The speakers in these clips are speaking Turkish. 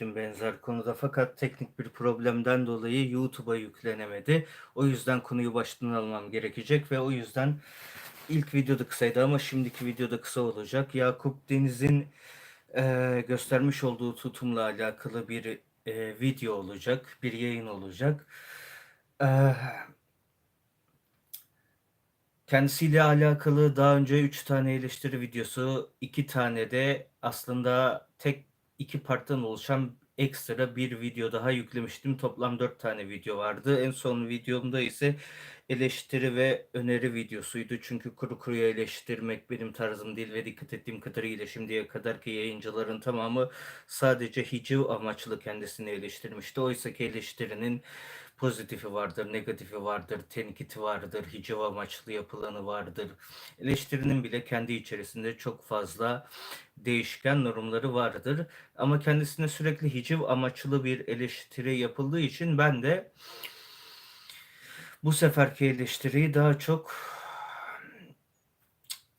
söylemiştim benzer konuda fakat teknik bir problemden dolayı YouTube'a yüklenemedi. O yüzden konuyu baştan almam gerekecek ve o yüzden ilk videoda kısaydı ama şimdiki videoda kısa olacak. Yakup Deniz'in e, göstermiş olduğu tutumla alakalı bir e, video olacak, bir yayın olacak. E, Kendisiyle alakalı daha önce 3 tane eleştiri videosu, 2 tane de aslında tek iki parttan oluşan ekstra bir video daha yüklemiştim. Toplam 4 tane video vardı. En son videomda ise eleştiri ve öneri videosuydu. Çünkü kuru kuruya eleştirmek benim tarzım değil ve dikkat ettiğim kadarıyla şimdiye kadarki yayıncıların tamamı sadece hiciv amaçlı kendisini eleştirmişti. Oysa ki eleştirinin pozitifi vardır, negatifi vardır, tenkiti vardır, hiciv amaçlı yapılanı vardır. Eleştirinin bile kendi içerisinde çok fazla değişken normları vardır. Ama kendisine sürekli hiciv amaçlı bir eleştiri yapıldığı için ben de bu seferki eleştiriyi daha çok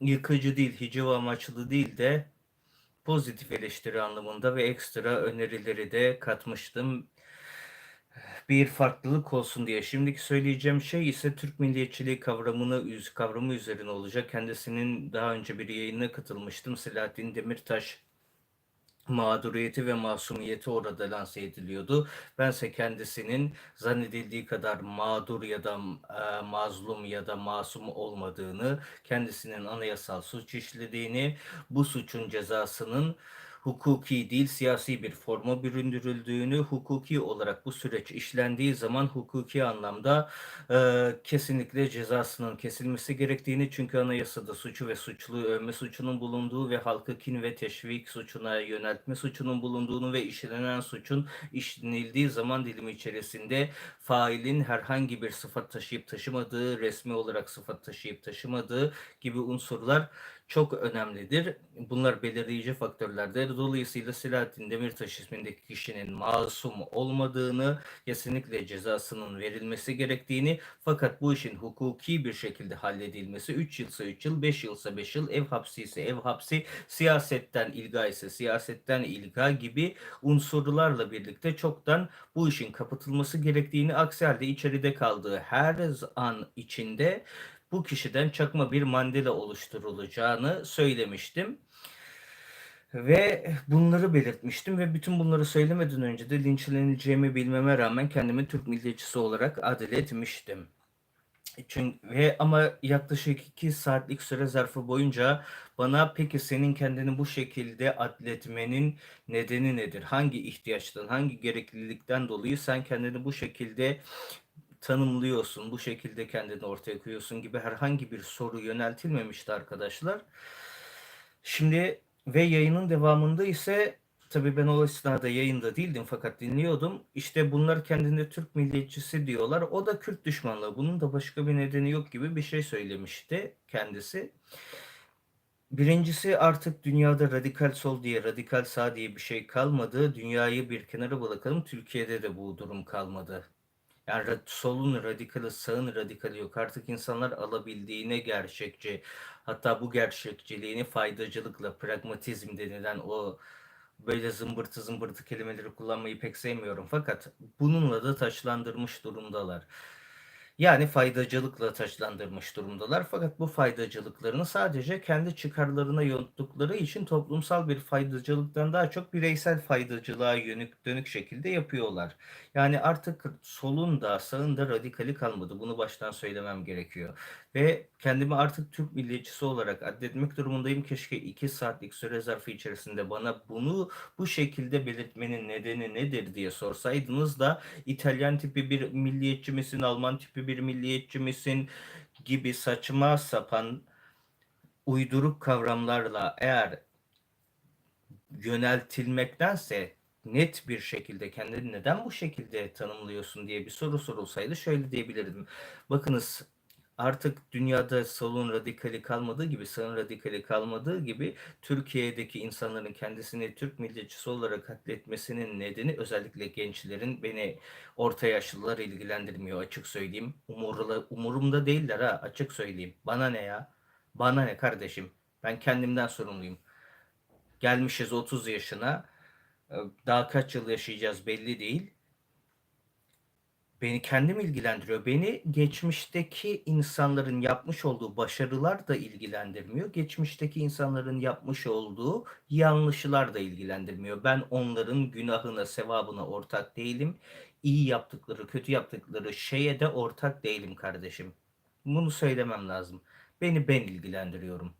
yıkıcı değil, hiciv amaçlı değil de pozitif eleştiri anlamında ve ekstra önerileri de katmıştım bir farklılık olsun diye. Şimdiki söyleyeceğim şey ise Türk milliyetçiliği kavramını kavramı üzerine olacak. Kendisinin daha önce bir yayına katılmıştım. Selahattin Demirtaş mağduriyeti ve masumiyeti orada lanse ediliyordu. Bense kendisinin zannedildiği kadar mağdur ya da e, mazlum ya da masum olmadığını, kendisinin anayasal suç işlediğini, bu suçun cezasının hukuki değil siyasi bir forma büründürüldüğünü, hukuki olarak bu süreç işlendiği zaman hukuki anlamda e, kesinlikle cezasının kesilmesi gerektiğini çünkü anayasada suçu ve suçlu övme suçunun bulunduğu ve halkı kin ve teşvik suçuna yöneltme suçunun bulunduğunu ve işlenen suçun işlenildiği zaman dilimi içerisinde failin herhangi bir sıfat taşıyıp taşımadığı, resmi olarak sıfat taşıyıp taşımadığı gibi unsurlar çok önemlidir. Bunlar belirleyici faktörlerdir. Dolayısıyla Selahattin Demirtaş ismindeki kişinin masum olmadığını, kesinlikle cezasının verilmesi gerektiğini fakat bu işin hukuki bir şekilde halledilmesi 3 yılsa 3 yıl, 5 yılsa 5 yıl, ev hapsi ise ev hapsi, siyasetten ilga ise siyasetten ilga gibi unsurlarla birlikte çoktan bu işin kapatılması gerektiğini aksi halde içeride kaldığı her an içinde bu kişiden çakma bir Mandela oluşturulacağını söylemiştim. Ve bunları belirtmiştim ve bütün bunları söylemeden önce de linçleneceğimi bilmeme rağmen kendimi Türk milliyetçisi olarak adil etmiştim. Çünkü ve ama yaklaşık iki saatlik süre zarfı boyunca bana peki senin kendini bu şekilde adletmenin nedeni nedir? Hangi ihtiyaçtan, hangi gereklilikten dolayı sen kendini bu şekilde tanımlıyorsun, bu şekilde kendini ortaya koyuyorsun gibi herhangi bir soru yöneltilmemişti arkadaşlar. Şimdi ve yayının devamında ise tabii ben o esnada yayında değildim fakat dinliyordum. İşte bunlar kendinde Türk milliyetçisi diyorlar. O da Kürt düşmanlığı. Bunun da başka bir nedeni yok gibi bir şey söylemişti kendisi. Birincisi artık dünyada radikal sol diye, radikal sağ diye bir şey kalmadı. Dünyayı bir kenara bırakalım. Türkiye'de de bu durum kalmadı. Yani solun radikali, sağın radikali yok. Artık insanlar alabildiğine gerçekçi. Hatta bu gerçekçiliğini faydacılıkla, pragmatizm denilen o böyle zımbırtı zımbırtı kelimeleri kullanmayı pek sevmiyorum. Fakat bununla da taçlandırmış durumdalar. Yani faydacılıkla taçlandırmış durumdalar. Fakat bu faydacılıklarını sadece kendi çıkarlarına yonttukları için toplumsal bir faydacılıktan daha çok bireysel faydacılığa yönük dönük şekilde yapıyorlar. Yani artık solun da sağın da radikali kalmadı. Bunu baştan söylemem gerekiyor. Ve kendimi artık Türk milliyetçisi olarak addetmek durumundayım. Keşke iki saatlik süre zarfı içerisinde bana bunu bu şekilde belirtmenin nedeni nedir diye sorsaydınız da İtalyan tipi bir milliyetçi misin, Alman tipi bir milliyetçi misin gibi saçma sapan uyduruk kavramlarla eğer yöneltilmektense net bir şekilde kendini neden bu şekilde tanımlıyorsun diye bir soru sorulsaydı şöyle diyebilirdim. Bakınız artık dünyada solun radikali kalmadığı gibi, sağın radikali kalmadığı gibi Türkiye'deki insanların kendisini Türk milliyetçisi olarak katletmesinin nedeni özellikle gençlerin beni orta yaşlılar ilgilendirmiyor açık söyleyeyim. Umurla, umurumda değiller ha açık söyleyeyim. Bana ne ya? Bana ne kardeşim? Ben kendimden sorumluyum. Gelmişiz 30 yaşına Ee, Daha kaç yıl yaşayacağız belli değil. Beni kendim ilgilendiriyor. Beni geçmişteki insanların yapmış olduğu başarılar da ilgilendirmiyor. Geçmişteki insanların yapmış olduğu yanlışlar da ilgilendirmiyor. Ben onların günahına, sevabına ortak değilim. İyi yaptıkları, kötü yaptıkları şeye de ortak değilim kardeşim. Bunu söylemem lazım. Beni ben ilgilendiriyorum.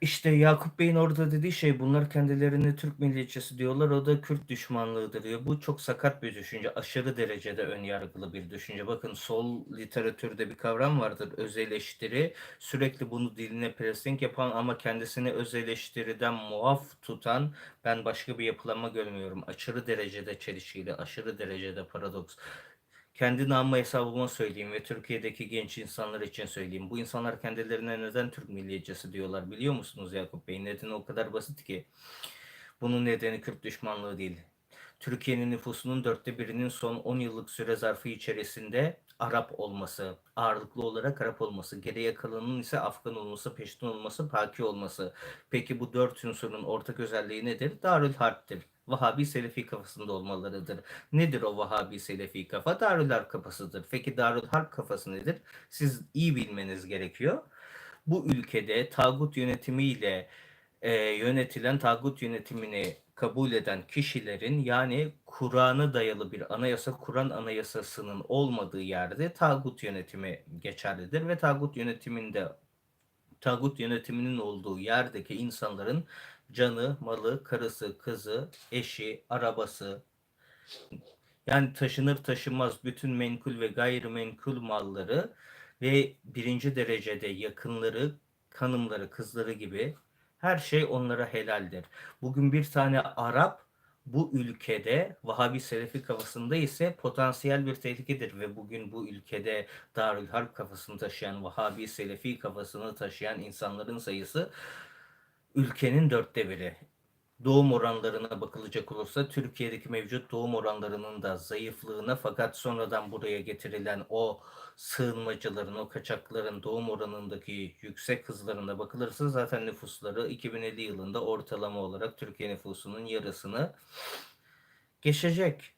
İşte Yakup Bey'in orada dediği şey bunlar kendilerini Türk milliyetçisi diyorlar. O da Kürt düşmanlığıdır diyor. Bu çok sakat bir düşünce. Aşırı derecede ön yargılı bir düşünce. Bakın sol literatürde bir kavram vardır. Öz eleştiri. Sürekli bunu diline pressing yapan ama kendisini öz eleştiriden muaf tutan ben başka bir yapılanma görmüyorum. Aşırı derecede çelişkili, aşırı derecede paradoks kendi namı hesabıma söyleyeyim ve Türkiye'deki genç insanlar için söyleyeyim. Bu insanlar kendilerine neden Türk milliyetçisi diyorlar biliyor musunuz Yakup Bey? Nedeni o kadar basit ki. Bunun nedeni Kürt düşmanlığı değil. Türkiye'nin nüfusunun dörtte birinin son 10 yıllık süre zarfı içerisinde Arap olması, ağırlıklı olarak Arap olması, geriye kalanın ise Afgan olması, Peştun olması, Paki olması. Peki bu dört unsurun ortak özelliği nedir? Darül Harp'tir. Vahabi Selefi kafasında olmalarıdır. Nedir o Vahabi Selefi kafa? Darül Harp kafasıdır. Peki Darül Harp kafası nedir? Siz iyi bilmeniz gerekiyor. Bu ülkede tağut yönetimiyle e, yönetilen tağut yönetimini kabul eden kişilerin yani Kur'an'a dayalı bir anayasa, Kur'an anayasasının olmadığı yerde tağut yönetimi geçerlidir ve tağut yönetiminde tağut yönetiminin olduğu yerdeki insanların canı, malı, karısı, kızı, eşi, arabası yani taşınır taşınmaz bütün menkul ve gayrimenkul malları ve birinci derecede yakınları, kanımları, kızları gibi her şey onlara helaldir. Bugün bir tane Arap bu ülkede Vahabi Selefi kafasında ise potansiyel bir tehlikedir ve bugün bu ülkede Darül Harp kafasını taşıyan, Vahabi Selefi kafasını taşıyan insanların sayısı ülkenin dörtte biri. Doğum oranlarına bakılacak olursa Türkiye'deki mevcut doğum oranlarının da zayıflığına fakat sonradan buraya getirilen o sığınmacıların, o kaçakların doğum oranındaki yüksek hızlarına bakılırsa zaten nüfusları 2050 yılında ortalama olarak Türkiye nüfusunun yarısını geçecek.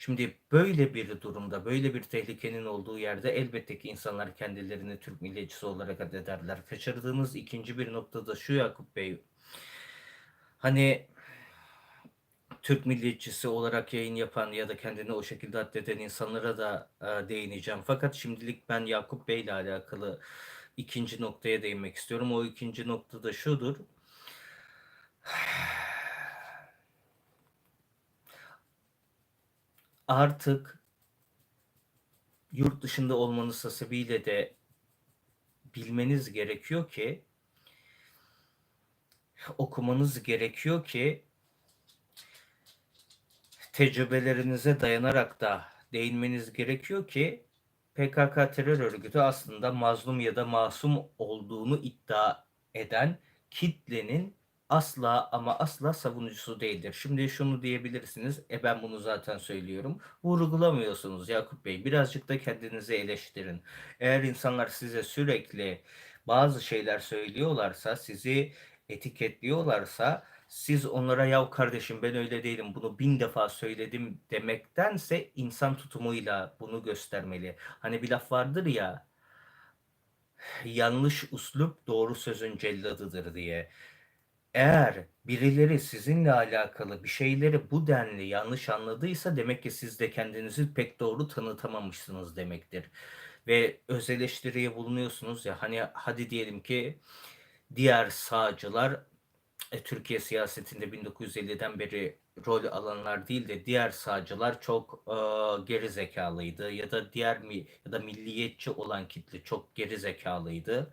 Şimdi böyle bir durumda, böyle bir tehlikenin olduğu yerde elbette ki insanlar kendilerini Türk milliyetçisi olarak addederler. Kaçırdığınız ikinci bir noktada şu Yakup Bey, hani Türk milliyetçisi olarak yayın yapan ya da kendini o şekilde addeden insanlara da e, değineceğim. Fakat şimdilik ben Yakup Bey ile alakalı ikinci noktaya değinmek istiyorum. O ikinci nokta da şudur. Artık yurt dışında olmanız hasebiyle de bilmeniz gerekiyor ki okumanız gerekiyor ki tecrübelerinize dayanarak da değinmeniz gerekiyor ki PKK terör örgütü aslında mazlum ya da masum olduğunu iddia eden kitlenin asla ama asla savunucusu değildir. Şimdi şunu diyebilirsiniz. E ben bunu zaten söylüyorum. Vurgulamıyorsunuz Yakup Bey. Birazcık da kendinizi eleştirin. Eğer insanlar size sürekli bazı şeyler söylüyorlarsa, sizi etiketliyorlarsa siz onlara yav kardeşim ben öyle değilim bunu bin defa söyledim demektense insan tutumuyla bunu göstermeli. Hani bir laf vardır ya yanlış uslup doğru sözün celladıdır diye. Eğer birileri sizinle alakalı bir şeyleri bu denli yanlış anladıysa demek ki siz de kendinizi pek doğru tanıtamamışsınız demektir. Ve öz eleştiriye bulunuyorsunuz ya hani hadi diyelim ki diğer sağcılar e, Türkiye siyasetinde 1950'den beri rol alanlar değil de diğer sağcılar çok e, geri zekalıydı ya da diğer mi ya da milliyetçi olan kitle çok geri zekalıydı.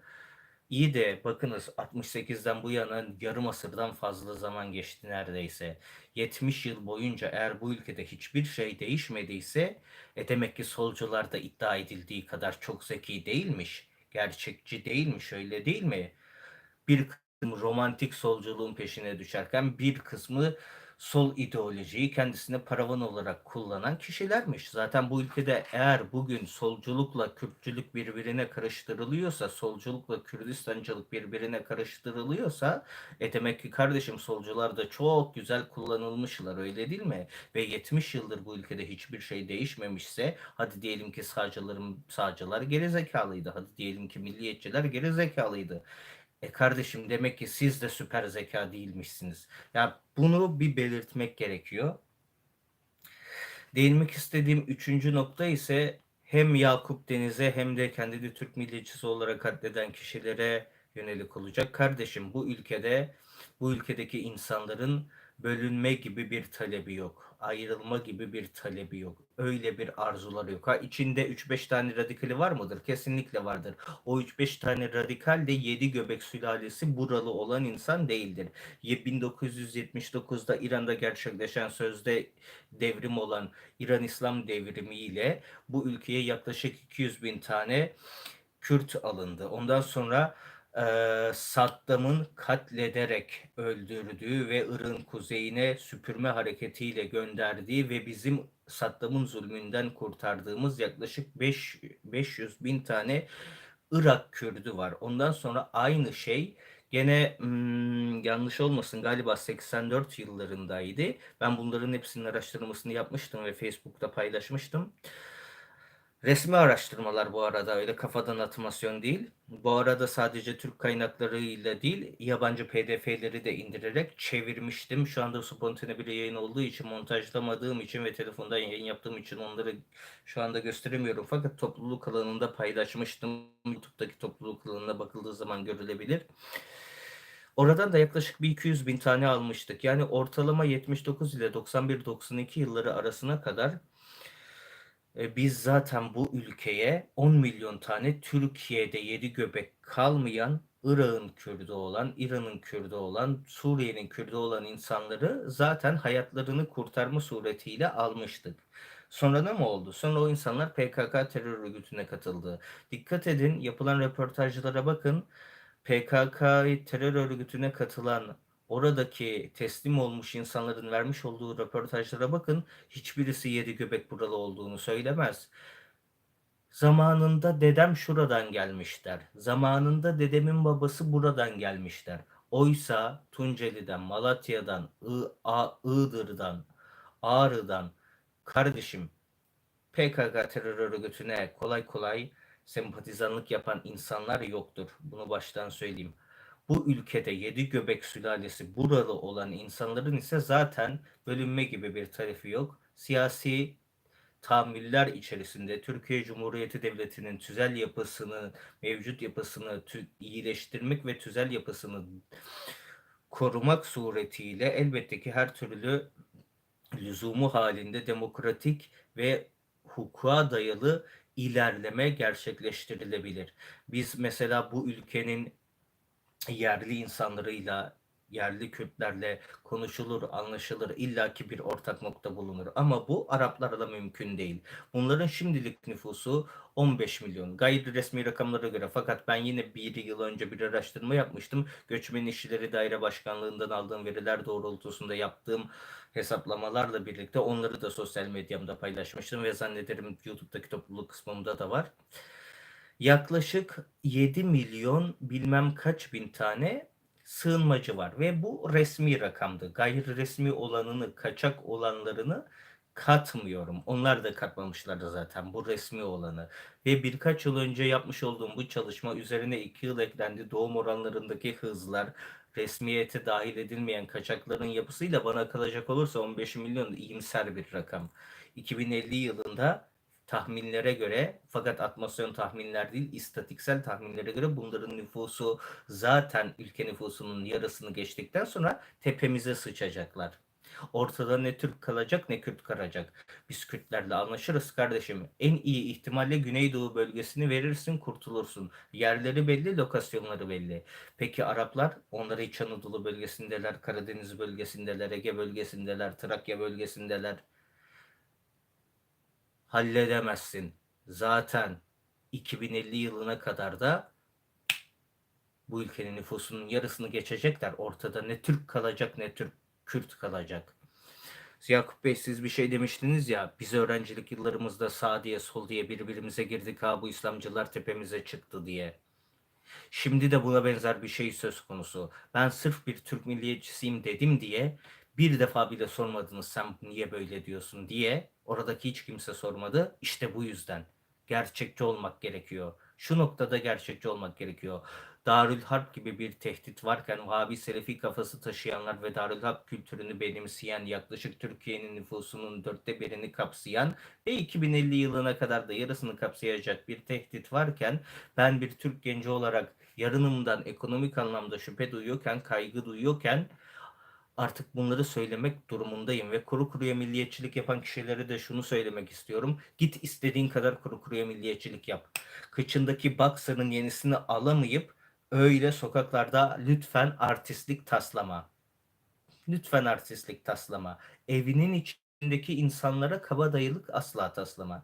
İyi de bakınız 68'den bu yana yarım asırdan fazla zaman geçti neredeyse. 70 yıl boyunca eğer bu ülkede hiçbir şey değişmediyse e demek ki solcular da iddia edildiği kadar çok zeki değilmiş. Gerçekçi değilmiş öyle değil mi? Bir kısmı romantik solculuğun peşine düşerken bir kısmı sol ideolojiyi kendisine paravan olarak kullanan kişilermiş. Zaten bu ülkede eğer bugün solculukla Kürtçülük birbirine karıştırılıyorsa, solculukla Kürdistancılık birbirine karıştırılıyorsa, e demek ki kardeşim solcular da çok güzel kullanılmışlar öyle değil mi? Ve 70 yıldır bu ülkede hiçbir şey değişmemişse, hadi diyelim ki sağcıların sağcılar gerizekalıydı, hadi diyelim ki milliyetçiler gerizekalıydı. E kardeşim demek ki siz de süper zeka değilmişsiniz. Ya bunu bir belirtmek gerekiyor. Değinmek istediğim üçüncü nokta ise hem Yakup Deniz'e hem de kendini Türk milliyetçisi olarak addeden kişilere yönelik olacak. Kardeşim bu ülkede bu ülkedeki insanların bölünme gibi bir talebi yok. Ayrılma gibi bir talebi yok. Öyle bir arzuları yok. Ha içinde 3-5 tane radikali var mıdır? Kesinlikle vardır. O 3-5 tane radikal de 7 göbek sülalesi buralı olan insan değildir. 1979'da İran'da gerçekleşen sözde devrim olan İran İslam devrimi ile bu ülkeye yaklaşık 200 bin tane Kürt alındı. Ondan sonra e, Saddam'ın katlederek öldürdüğü ve Irak'ın kuzeyine süpürme hareketiyle gönderdiği ve bizim Saddam'ın zulmünden kurtardığımız yaklaşık 5, 500 bin tane Irak Kürdü var. Ondan sonra aynı şey gene hmm, yanlış olmasın galiba 84 yıllarındaydı. Ben bunların hepsinin araştırmasını yapmıştım ve Facebook'ta paylaşmıştım. Resmi araştırmalar bu arada öyle kafadan atmasyon değil. Bu arada sadece Türk kaynaklarıyla değil yabancı pdf'leri de indirerek çevirmiştim. Şu anda spontane bir yayın olduğu için montajlamadığım için ve telefondan yayın yaptığım için onları şu anda gösteremiyorum. Fakat topluluk alanında paylaşmıştım. YouTube'daki topluluk alanına bakıldığı zaman görülebilir. Oradan da yaklaşık bir 200 bin tane almıştık. Yani ortalama 79 ile 91-92 yılları arasına kadar e, biz zaten bu ülkeye 10 milyon tane Türkiye'de 7 göbek kalmayan Irak'ın Kürdü olan, İran'ın Kürdü olan, Suriye'nin Kürdü olan insanları zaten hayatlarını kurtarma suretiyle almıştık. Sonra ne mi oldu? Sonra o insanlar PKK terör örgütüne katıldı. Dikkat edin yapılan röportajlara bakın. PKK terör örgütüne katılan oradaki teslim olmuş insanların vermiş olduğu röportajlara bakın. Hiçbirisi yedi göbek buralı olduğunu söylemez. Zamanında dedem şuradan gelmişler. Zamanında dedemin babası buradan gelmişler. Oysa Tunceli'den, Malatya'dan, I A Iğdır'dan, Ağrı'dan kardeşim PKK terör örgütüne kolay kolay sempatizanlık yapan insanlar yoktur. Bunu baştan söyleyeyim bu ülkede yedi göbek sülalesi buralı olan insanların ise zaten bölünme gibi bir tarifi yok. Siyasi tahammüller içerisinde Türkiye Cumhuriyeti Devleti'nin tüzel yapısını, mevcut yapısını iyileştirmek ve tüzel yapısını korumak suretiyle elbette ki her türlü lüzumu halinde demokratik ve hukuka dayalı ilerleme gerçekleştirilebilir. Biz mesela bu ülkenin yerli insanlarıyla, yerli Kürtlerle konuşulur, anlaşılır, illaki bir ortak nokta bulunur. Ama bu Araplarla mümkün değil. Bunların şimdilik nüfusu 15 milyon. Gayri resmi rakamlara göre fakat ben yine bir yıl önce bir araştırma yapmıştım. Göçmen İşçileri Daire Başkanlığı'ndan aldığım veriler doğrultusunda yaptığım hesaplamalarla birlikte onları da sosyal medyamda paylaşmıştım ve zannederim YouTube'daki topluluk kısmımda da var yaklaşık 7 milyon bilmem kaç bin tane sığınmacı var ve bu resmi rakamdı. Gayri resmi olanını, kaçak olanlarını katmıyorum. Onlar da katmamışlardı zaten bu resmi olanı. Ve birkaç yıl önce yapmış olduğum bu çalışma üzerine 2 yıl eklendi. Doğum oranlarındaki hızlar, resmiyete dahil edilmeyen kaçakların yapısıyla bana kalacak olursa 15 milyon iyimser bir rakam. 2050 yılında tahminlere göre fakat atmosferin tahminler değil istatiksel tahminlere göre bunların nüfusu zaten ülke nüfusunun yarısını geçtikten sonra tepemize sıçacaklar. Ortada ne Türk kalacak ne Kürt kalacak. Biz Kürtlerle anlaşırız kardeşim. En iyi ihtimalle Güneydoğu bölgesini verirsin kurtulursun. Yerleri belli, lokasyonları belli. Peki Araplar? Onları İç Anadolu bölgesindeler, Karadeniz bölgesindeler, Ege bölgesindeler, Trakya bölgesindeler halledemezsin. Zaten 2050 yılına kadar da bu ülkenin nüfusunun yarısını geçecekler. Ortada ne Türk kalacak ne Türk Kürt kalacak. Yakup Bey siz bir şey demiştiniz ya biz öğrencilik yıllarımızda sağ diye sol diye birbirimize girdik ha bu İslamcılar tepemize çıktı diye. Şimdi de buna benzer bir şey söz konusu. Ben sırf bir Türk milliyetçisiyim dedim diye bir defa bile sormadınız sen niye böyle diyorsun diye. Oradaki hiç kimse sormadı. İşte bu yüzden. Gerçekçi olmak gerekiyor. Şu noktada gerçekçi olmak gerekiyor. Darül Harp gibi bir tehdit varken Vahabi Selefi kafası taşıyanlar ve Darül Harp kültürünü benimseyen yaklaşık Türkiye'nin nüfusunun dörtte birini kapsayan ve 2050 yılına kadar da yarısını kapsayacak bir tehdit varken ben bir Türk genci olarak yarınımdan ekonomik anlamda şüphe duyuyorken, kaygı duyuyorken artık bunları söylemek durumundayım ve kuru kuruya milliyetçilik yapan kişilere de şunu söylemek istiyorum. Git istediğin kadar kuru kuruya milliyetçilik yap. Kıçındaki boxer'ın yenisini alamayıp öyle sokaklarda lütfen artistlik taslama. Lütfen artistlik taslama. Evinin içindeki insanlara kabadayılık asla taslama.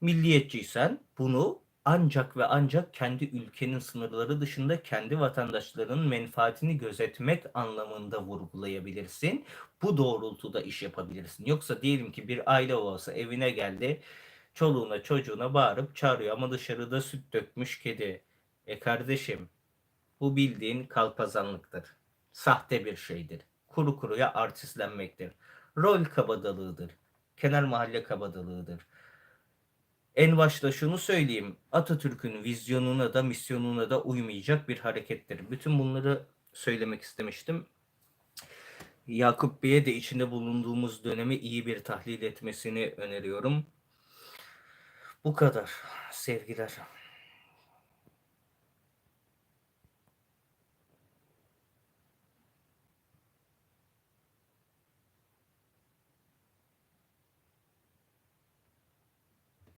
Milliyetçiysen bunu ancak ve ancak kendi ülkenin sınırları dışında kendi vatandaşlarının menfaatini gözetmek anlamında vurgulayabilirsin. Bu doğrultuda iş yapabilirsin. Yoksa diyelim ki bir aile olsa evine geldi, çoluğuna çocuğuna bağırıp çağırıyor ama dışarıda süt dökmüş kedi. E kardeşim bu bildiğin kalpazanlıktır. Sahte bir şeydir. Kuru kuruya artistlenmektir. Rol kabadalığıdır. Kenar mahalle kabadalığıdır. En başta şunu söyleyeyim. Atatürk'ün vizyonuna da misyonuna da uymayacak bir harekettir. Bütün bunları söylemek istemiştim. Yakup Bey'e de içinde bulunduğumuz dönemi iyi bir tahlil etmesini öneriyorum. Bu kadar. Sevgiler.